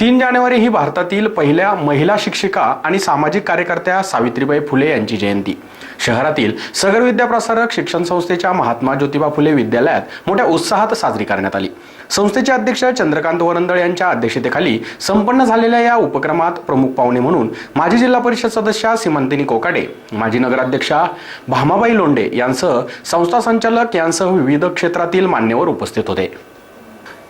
तीन जानेवारी ही भारतातील पहिल्या महिला शिक्षिका आणि सामाजिक कार्यकर्त्या सावित्रीबाई फुले यांची जयंती. शहरातील सगर विद्याप्रसारक शिक्षण संस्थेच्या महात्मा ज्योतिबा फुले विद्यालयात मोठ्या उत्साहात साजरी करण्यात आली. संस्थेचे अध्यक्ष चंद्रकांत वरंदळ यांच्या अध्यक्षतेखाली संपन्न झालेल्या या उपक्रमात प्रमुख पाहुणे म्हणून माजी जिल्हा परिषद सदस्या सीमंतिनी कोकाटे माजी नगराध्यक्षा भामाबाई लोंडे यांसह संस्था संचालक यांसह विविध क्षेत्रातील मान्यवर उपस्थित होते.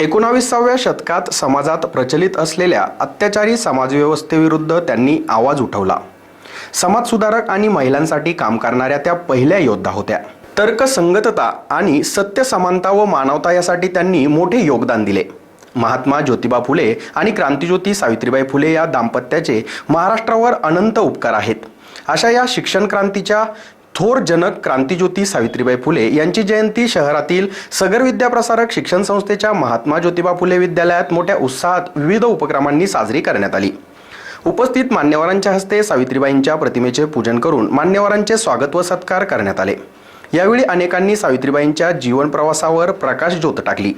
एकोणावीसाव्या शतकात समाजात प्रचलित असलेल्या अत्याचारी समाजव्यवस्थेविरुद्ध त्यांनी आवाज उठवला. समाजसुधारक आणि महिलांसाठी काम करणाऱ्या त्या पहिल्या योद्धा होत्या. तर्कसंगतता आणि सत्य समानता व मानवता यासाठी त्यांनी मोठे योगदान दिले. महात्मा ज्योतिबा फुले आणि क्रांतिज्योती सावित्रीबाई फुले या दाम्पत्याचे महाराष्ट्रावर अनंत उपकार आहेत. अशा या शिक्षण क्रांतीच्या थोर जनक क्रांतीज्योती सावित्रीबाई फुले यांची जयंती शहरातील सगर विद्याप्रसारक शिक्षण संस्थेच्या महात्मा ज्योतिबा फुले विद्यालयात मोठ्या उत्साहात विविध उपक्रमांनी साजरी करण्यात आली. उपस्थित मान्यवरांच्या हस्ते सावित्रीबाईंच्या प्रतिमेचे पूजन करून मान्यवरांचे स्वागत व सत्कार करण्यात आले. यावेळी अनेकांनी सावित्रीबाईंच्या जीवन प्रवासावर प्रकाश ज्योत टाकली.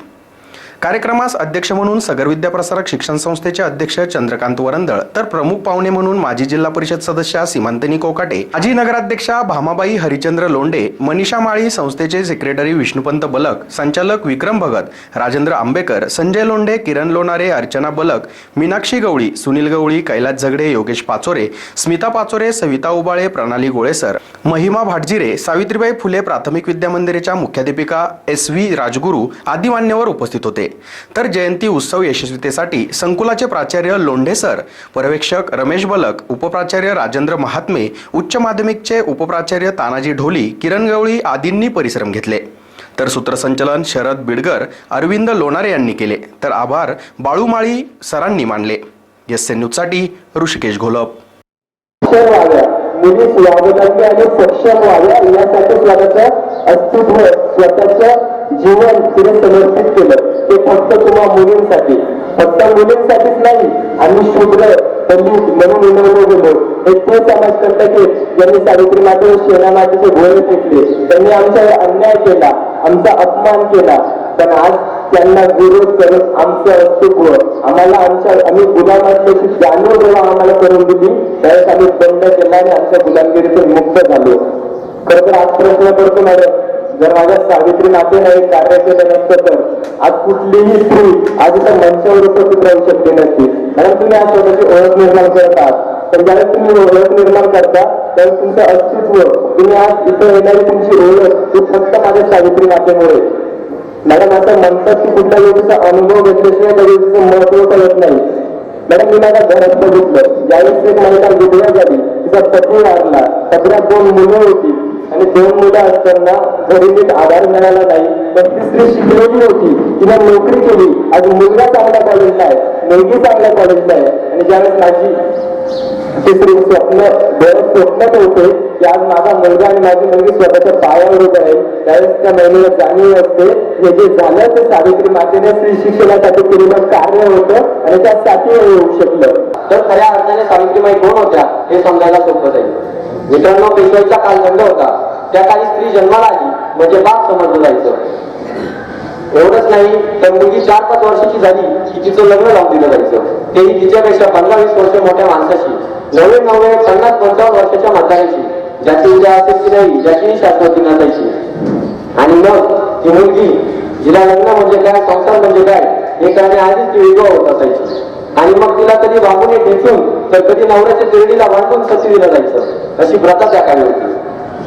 कार्यक्रमास अध्यक्ष म्हणून सगर विद्याप्रसारक शिक्षण संस्थेचे अध्यक्ष चंद्रकांत वरंदळ तर प्रमुख पाहुणे म्हणून माजी जिल्हा परिषद सदस्या सीमांतनी कोकाटे माजी नगराध्यक्षा भामाबाई हरिचंद्र लोंडे मनीषा माळी संस्थेचे सेक्रेटरी विष्णुपंत बलक संचालक विक्रम भगत राजेंद्र आंबेकर संजय लोंढे किरण लोणारे अर्चना बलक मीनाक्षी गवळी सुनील गवळी कैलास झगडे योगेश पाचोरे स्मिता पाचोरे सविता उबाळे प्रणाली गोळेसर महिमा भाटजिरे सावित्रीबाई फुले प्राथमिक विद्या मंदिराच्या मुख्याध्यापिका एस व्ही राजगुरू आदी मान्यवर उपस्थित होते. तर जयंती उत्सव यशस्वीतेसाठी संकुलाचे प्राचार्य लोंढे सर पर्यवेक्षक रमेश बलक उपप्राचार्य राजेंद्र महात्मे उच्च माध्यमिकचे उपप्राचार्य तानाजी ढोली किरण गवळी आदींनी परिश्रम घेतले. तर सूत्रसंचलन शरद बिडगर अरविंद लोणारे यांनी केले. तर आभार बाळूमाळी सरांनी मानले. एस एन न्यूजसाठी ऋषिकेश घोलप. मुली स्वागताचे आणि सक्षम व्हाव्या यासाठी स्वतःचं अस्तित्व स्वतःच्या जीवन तिने समर्पित केलं. ते फक्त तुम्हा मुलींसाठी. फक्त मुलींसाठीच नाही आम्ही शूद्र पंडित म्हणून उन्नवलो गेलो हे ते समाज करता की ज्यांनी सावित्री माते शेना मातेचे घोडे फेकले त्यांनी आमच्यावर अन्याय केला आमचा अपमान केला. पण आज त्यांना विरोध करत आमचं अस्तित्व आम्हाला आमच्या आम्ही गुलाम असल्याची जाणीव जेव्हा आम्हाला करून दिली त्यावेळेस आम्ही बंद केला आणि आमच्या गुलामगिरीतून मुक्त झालो. खरं तर आज प्रश्न करतो मॅडम. जर माझ्या सावित्री नातेने हे कार्य केलं नसतं तर आज कुठलीही स्त्री आज इथं मंचावर उपस्थित राहू शकते नसती. कारण तुम्ही आज स्वतःची ओळख निर्माण करत आहात ज्यावेळेस तुम्ही ओळख निर्माण करता त्यावेळेस तुमचं अस्तित्व तुम्ही आज इथं येणारी तुमची ओळख ती फक्त माझ्या सावित्री नातेमुळे मॅडम असं म्हणतात की कुठल्या गोष्टीचा अनुभव घेतल्याशिवाय त्या गोष्टीचं महत्त्व कळत नाही. मॅडम मी माझ्या घरात बघितलं. ज्यावेळेस एक महिला विधवा झाली तिचा पती वाढला सगळ्यात दोन मुलं होती. आणि दोन मुलं असताना घरी नीट आधार मिळाला नाही. पण तिसरी शिकलेली होती. तिने नोकरी केली. आज मुलगा चांगल्या कॉलेजला आहे. मुलगी चांगल्या कॉलेजला आहे. आणि ज्यावेळेस माझी तिसरी स्वप्न बरं स्वप्न होते की आज माझा मुलगा आणि माझी मुलगी स्वतःच्या पायावर उभं आहे त्यावेळेस त्या महिलेला जाणीव असते हे जे झालं ते सावित्री मातेने स्त्री शिक्षणासाठी केलेलं कार्य होतं आणि त्यासाठी होऊ शकलं. तर खऱ्या अर्थाने सावित्रीबाई कोण होत्या हे समजायला सोपं जाईल. मित्रांनो पेशवाईचा कालखंड होता. त्या काळी स्त्री जन्माला आली म्हणजे बाप समजलं जायचं. एवढंच नाही तर मुलगी चार पाच वर्षाची झाली की तिचं लग्न लावून दिलं जायचं. तेही तिच्यापेक्षा पंधरा वीस वर्ष मोठ्या माणसाशी. नव्हे नव्हे पन्नास पंचावन्न वर्षाच्या म्हाताऱ्याशी ज्याची विचार असेल की नाही ज्याची शाश्वती नसायची आणि मग ती मुलगी जिला लग्न म्हणजे काय संसार म्हणजे काय हे करण्याआधीच ती विधवा होत असायची. आणि मग तिला कधी बाबूने ठेचून तर कधी नवऱ्याच्या शिर्डीला वाटून सती दिलं जायचं. अशी प्रथा त्या काळी होती.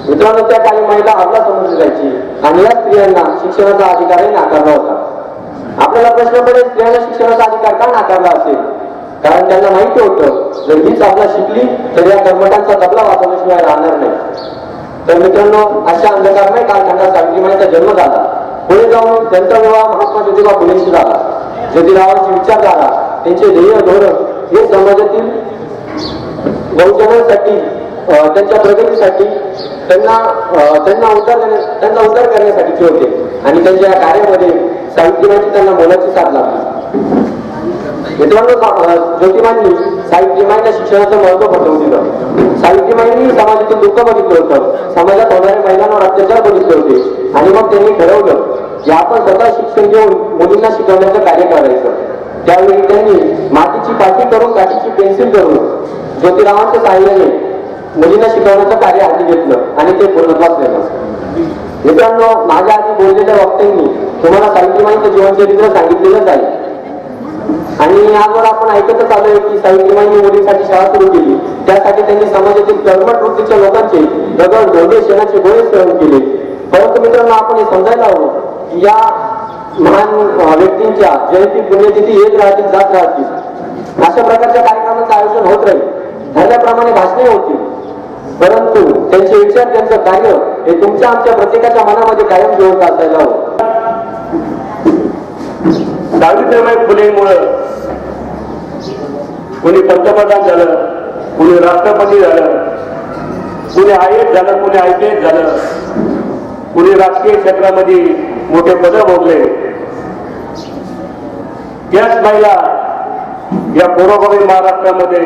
मित्रांनो त्या काळी महिला आपला समजली जायची आणि या स्त्रियांना शिक्षणाचा अधिकारही नाकारला होता. आपल्याला प्रश्न पडेल स्त्रियांना शिक्षणाचा अधिकार का नाकारला असेल? कारण त्यांना माहिती होतं जर हीच आपला शिकली तर या कर्मटांचा तबला वाजवल्याशिवाय राहणार नाही. तर मित्रांनो अशा अंधकारमय कालखंडात सावित्रीबाईंचा जन्म झाला. पुढे जाऊन त्यांचा विवाह महात्मा ज्योतिबा फुलेशी झाला. ज्योतिरावांची विचारधारा त्यांचे ध्येय धोरण हे समाजातील बहुजनांसाठी त्यांच्या प्रगतीसाठी त्यांना त्यांना उद्धार देण्या- त्यांचा उद्धार करण्यासाठीचे होते. आणि त्यांच्या या कार्यामध्ये सावित्रीबाईंची त्यांना मोलाची साथ लागली मित्रांनो सा- अं, ज्योतिबांनी सावित्रीबाईंना शिक्षणाचं महत्त्व पटवून दिलं. सावित्रीबाईंनी समाजातील दुःख बघितलं होतं. समाजात होणाऱ्या महिलांवर अत्याचार बघितले होते. आणि मग त्यांनी ठरवलं की आपण स्वतः शिक्षण घेऊन मुलींना शिकवण्याचं कार्य करायचं. त्यावेळी त्यांनी मातीची पाठी करून काठीची पेन्सिल करून ज्योतिरावांच्या साह्याने मुलींना शिकवण्याचं कार्य हाती घेतलं आणि ते पूर्णत्वास नेलं मित्रांनो माझ्या आधी बोललेल्या वक्त्यांनी तुम्हाला सावित्रीबाईंचं जीवनचरित्र सांगितलेलंच आहे. आणि आजवर आपण ऐकतच आलोय की सावित्रीबाईंनी मुलींसाठी शाळा सुरू केली. त्यासाठी त्यांनी समाजातील कर्मट वृत्तीच्या लोकांचे दगड धोंडे शेणाचे गोळे सहन केले. परंतु मित्रांनो आपण हे समजायला हवं की या महान व्यक्तींच्या जयंती पुण्यतिथी येत राहतील जात राहतील अशा प्रकारच्या कार्यक्रमांचं आयोजन होत राहील. धरल्याप्रमाणे भाषणे होतील. परंतु त्यांचे विचार त्यांचं कार्य हे तुमच्या आमच्या प्रत्येकाच्या मनामध्ये कायम जिवंत असायला हवं. सावित्रीबाई फुलेमुळं कोणी पंतप्रधान झालं कोणी राष्ट्रपती झालं कोणी आय एस झालं कोणी आय पी एस झालं कोणी राजकीय क्षेत्रामध्ये मोठे पद भोगले. याच महिला या पूर्वभावी महाराष्ट्रामध्ये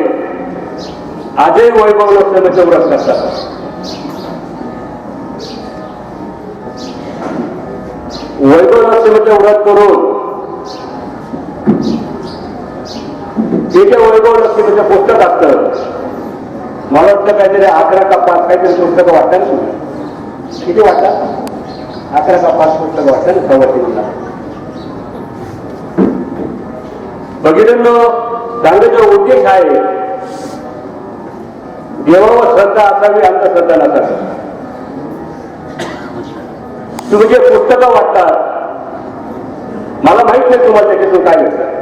आजही वैभव लोकसभेचं व्रत करतात. वैभव लोकसभेचं व्रत करून जे जे वैभव लक्ष्मीचं पुस्तक असतं. मला वाटतं काहीतरी अकरा का पाच काहीतरी पुस्तकं वाटतं किती वाटतात? अकरा का पाच पुस्तकं वाटतं ना? सवातीला सांगण्याचा उद्देश आहे. देवावर श्रद्धा असावी अंधश्रद्धा नसावी. तुम्ही जे पुस्तकं वाटतात मला माहीत नाही तुम्हाला त्याच्यातून काय मिळतं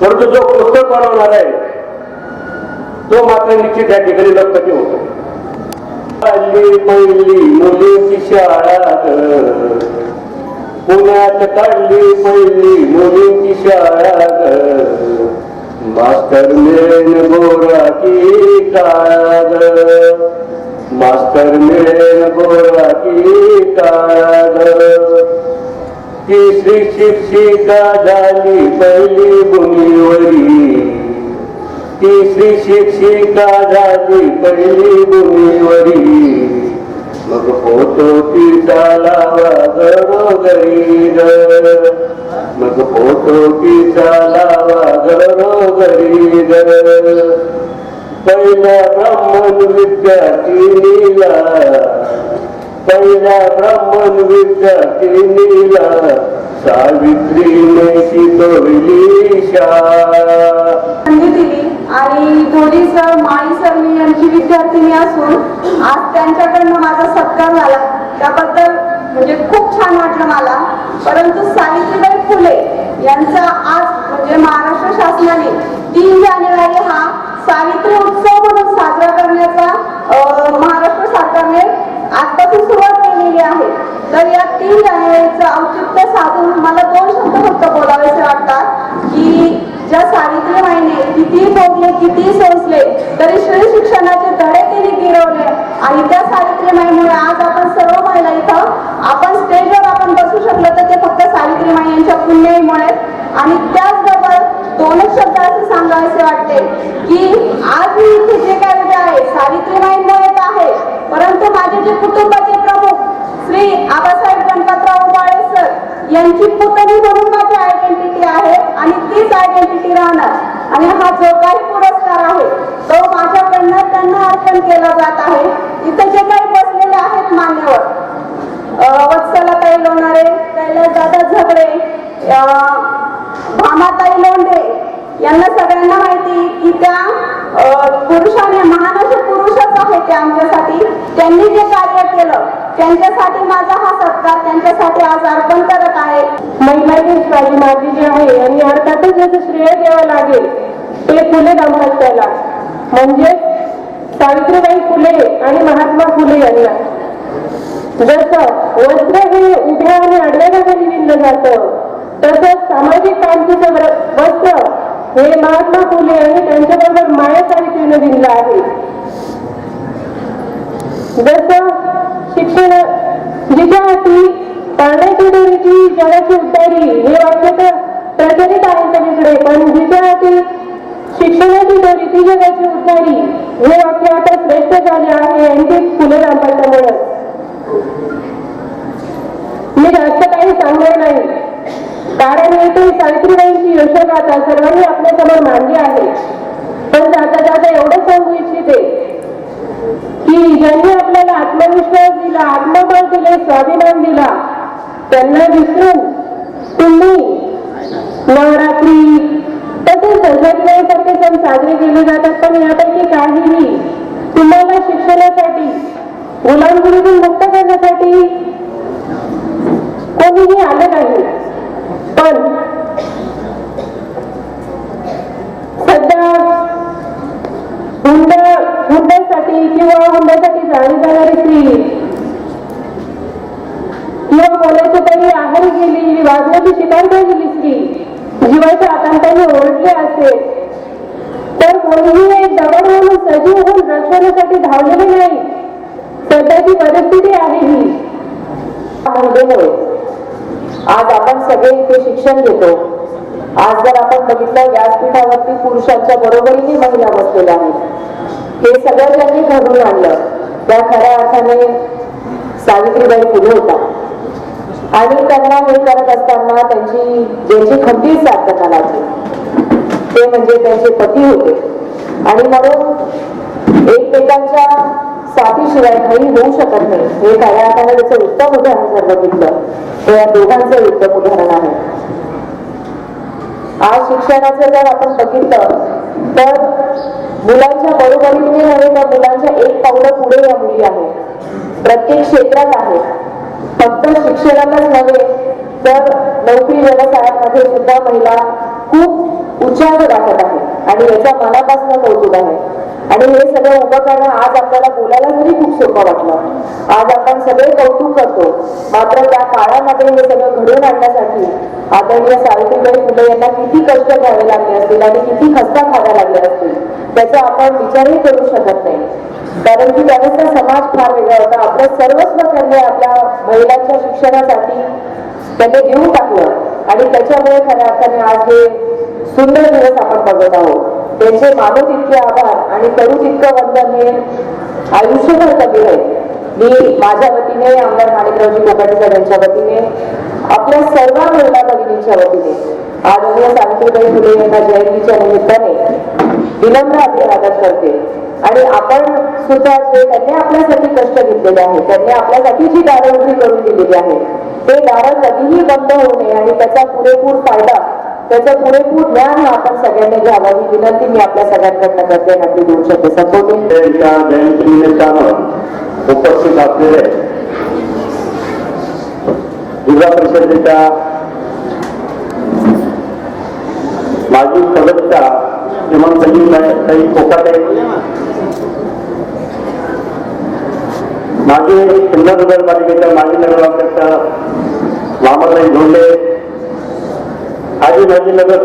परंतु जो पुस्तक बनवणार आहे तो मात्र निश्चित त्या ठिकाणी लक्ष होतो काढली पहिली मुलीची शाळा पुण्यात काढली पहिली मुलीची शाळा मास्तर मिळेन गोरा की काळा मास्तर मिळेन गोरा की काळा तिसरी शिक्षिका झाली पहिली भूमीवरी. तिसरी शिक्षिका झाली पहिली भूमीवरी. मग फोटो तिचा लावा गरीब मग फोटो तिचा लावा गरीब ग पहिल्या ब्राह्मण विद्यार्थिनीला पहिल्या ब्राह्मण विद्यार्थिनीला सावित्रीने शिकवली शा दिली आणि थोडीस मा विद्यार्थिनी असून आज त्यांच्याकडनं माझा सत्कार झाला. त्याबद्दल म्हणजे खूप छान वाटलं मला. परंतु सावित्रीबाई फुले यांचा आज म्हणजे महाराष्ट्र शासनाने तीन जानेवारी हा सावित्री उत्सव म्हणून साजरा करण्याचा महाराष्ट्र सरकारने आजपासून सुरुवात केलेली आहे. तर या तीन जानेवारीचं औचित्य साधून मला दोन शब्द फक्त बोलावेसे वाटतात की ज्या सावित्रीबाईने किती भोगले किती सोसले तरी श्री शिक्षणाचे धडे तिने गिरवले. आणि त्या सावित्रीमाईमुळे आज आपण सर्व महिला इथं आपण स्टेजवर आपण बसू शकलो तर ते फक्त सावित्रीबाई यांच्या पुण्याईमुळे आणि त्याचबरोबर दोनच शब्द असे सांगावेसे वाटते की आज मी इथे जे काय उभे आहे सावित्रीमाईमुळे आहे परंतु माझे जे कुटुंबाचे प्रमुख श्री आबासाहेब गणपतराव उबाळे सर यांची पुतणी म्हणून माझी आयडेंटिटी आहे आणि तीच आयडेंटिटी राहणार. आणि हा जो काही आहे. तो माझ्याकडनं त्यांना अर्पण केला जात आहे. इथे जे काही बसलेले आहेत मान्यवर अं, वत्सलाताई लोणारे कैलास दादा झगडे भामाताई लोंढे यांना सगळ्यांना माहिती की त्या पुरुषाने महान असे पुरुषच आहेत ते आमच्यासाठी. त्यांनी जे कार्य केलं त्यांच्यासाठी माझा हा सत्कार त्यांच्यासाठी आज अर्पण करत आहे. महिला देशवाली माझी जी आहे यांनी अर्थातच याचं श्रेय द्यावं लागेल. ते फुले दाम्पत्याला म्हणजे सावित्रीबाई फुले आणि महात्मा फुले यांना. जसं वस्त्र हे उभ्या आणि आडव्या भागाने विणलं जातं तसंच सामाजिक क्रांतीचं वस्त्र हे महात्मा फुले आणि त्यांच्याबरोबर माया सावित्रीनं विणलं आहे. जसं शिक्षण जिच्या हाती पाण्याची दोरीची जगाची उतारी हे वाक्य तर प्रचलित आहे सगळीकडे पण जिच्या हाती शिक्षणाची दोरी ती जगाची उतारी हे वाक्य आता श्रेष्ठ झाले आहे आणि ते फुले दाम्पत्यामुळे मी जास्त काही सांगणार नाही. कारण येथे सावित्रीबाईंची यशोगाथा सर्वांनी आपल्यासमोर मांडली आहे. पण जाता जाता एवढं सांगू इच्छिते की ज्यांनी आपल्याला आत्मविश्वास दिला आत्मबळ दिले स्वाभिमान दिला त्यांना विसरून तुम्ही नवरात्री तसेच सण साजरे केले जातात पण यापैकी काहीही तुम्हाला शिक्षणासाठी गुलामगिरीतून मुक्त करण्यासाठी कोणीही आलं नाही. पण सध्या हुंडा हुंड्यासाठी किंवा हुंड्यासाठी जाणी जाणारी स्त्री किंवा कोणाची तरी आहारी गेली वाजण्याची शिकार गेलेली स्त्री जीवाच्या आकांताने ओळखले असेल तर कोणीही जवळ दगड म्हणून सजीव होऊन रक्षणासाठी धावलेले नाही. सध्याची परिस्थिती आहे ही. आज आपण सगळे इथे शिक्षण घेतो. आज जर आपण बघितलं व्यासपीठावरती पुरुषांच्या बरोबरीने महिला बसलेल्या आहेत. हे सगळं ज्यांनी घडून आणलं. त्या खऱ्या अर्थाने सावित्रीबाई फुले होता आणि त्यांना हे करत असताना त्यांची ज्यांची खंबीर साथ लागली ते म्हणजे त्यांचे पती होते. आणि म्हणून एकमेकांच्या साथीशिवाय काही होऊ शकत नाही. हे खऱ्या अर्थाने त्याचं उत्तम उदाहरण जर बघितलं तर या दोघांचं उत्तम उदाहरण आहे. आज शिक्षणाचं जर आपण बघितलं तर मुलांच्या बरोबरीने नव्हे तर मुलांच्या एक पावलं पुढे या मुली आहे प्रत्येक क्षेत्रात आहे फक्त शिक्षणातच नव्हे तर नोकरी व्यवसायामध्ये सुद्धा महिला खूप उच्चांक दाखवत आहे आणि याच्या मनापासून कौतुक आहे. आणि हे सगळं उभं करणं आज आपल्याला बोलायला जरी खूप सोपं वाटलं. आज आपण सगळे कौतुक करतो. मात्र त्या काळामध्ये हे सगळं घडवून आणण्यासाठी आदरणीय सावित्रीबाई फुले यांना किती कष्ट घ्यावे लागले असतील आणि किती खस्ता खाव्या लागल्या असतील त्याचा आपण विचारही करू शकत नाही. कारण की त्यावेळेसचा समाज फार वेगळा होता. आपलं सर्वस्व त्यांनी आपल्या महिलांच्या शिक्षणासाठी त्यांनी देऊन टाकलं. आणि त्याच्यामुळे खऱ्या अर्थाने आज हे सुंदर दिवस आपण बघत आहोत. त्यांचे मानू तितके आभार आणि करू तितकं वंदन हे आयुष्यभर कमी आहे मी माझ्या वतीने आमदार माणिकरावजी कोकाटे सर यांच्या वतीने आपल्या सर्व महिला भगिनींच्या वतीने आदरणीय सावित्रीबाई फुले यांना जयंतीच्या निमित्ताने विनम्र अभिवादन करते. आणि आपण सुद्धा जे त्यांनी आपल्यासाठी कष्ट घेतलेले आहे त्यांनी आपल्यासाठी जी दारं उभी करून दिलेली आहे ते दारं कधीही बंद होऊ नये आणि त्याचा पुरेपूर फायदा त्याचं पुरेपूर ज्ञान आपण सगळ्यांनी घ्यावं ही विनंती मी आपल्या सगळ्यांकडनं करते. संपवते त्यांच्या जयंतीनिमित्तानं उपस्थित असलेले जिल्हा परिषदेच्या माजी सदस्य श्रीमंत सई कोकाटे, माजी सिन्नर नगरपालिकेच्या माजी नगराध्यक्ष मामाताई धोंडे आजी माजी नगर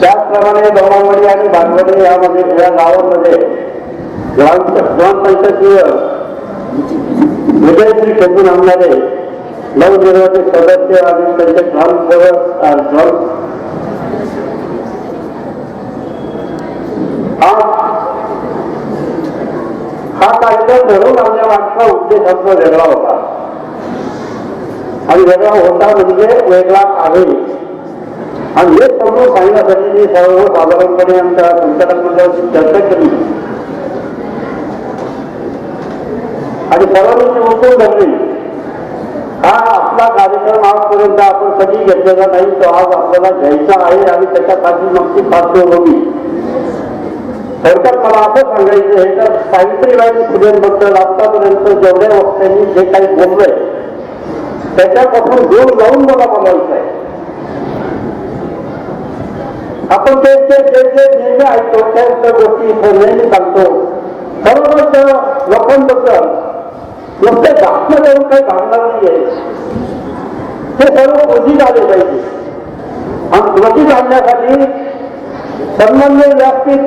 त्याचप्रमाणे दोमामणी आणि भागवणी यामध्ये या गावामध्ये ग्राम ग्रामपंचायतीवर विजयश्री खेचून आणणारे नवनिर्वाचित सदस्य आणि त्यांचे ग्रामसेवक ग्राम हा हा कार्यक्रम घडवून आणण्यामागचा उद्देश आपला वेगळा होता. आणि वेगळा होता म्हणजे वेगळा आहे. आणि हे समजून सांगण्यासाठी मी सर्वसाधारणपणे आमच्या संचालक मंडळाची चर्चा केली आणि सर्वांची उचलून धरली हा आपला कार्यक्रम आजपर्यंत आपण कधी घेतलेला नाही तो आज आपल्याला घ्यायचा आहे आणि त्याच्यासाठी नक्की साध्य होती. थोडक्यात मला असं सांगायचं हे तर सावित्रीबाई फुलेंबद्दल आतापर्यंत जेवढ्या वक्त्यांनी जे काही बोललंय त्याच्यापासून दूर जाऊन मला बोलायचं आहे आपण ते ते ते ते नेहमी ऐकतो त्याच त्या गोष्टी नेहमी सांगतो. खरोखर लोकांबद्दल नुसते जास्त देऊन काही भागणार नाहीये. ते सर्व क्वचित झाले पाहिजे. आणि क्वचित आणण्यासाठी संबंध व्यासपीठ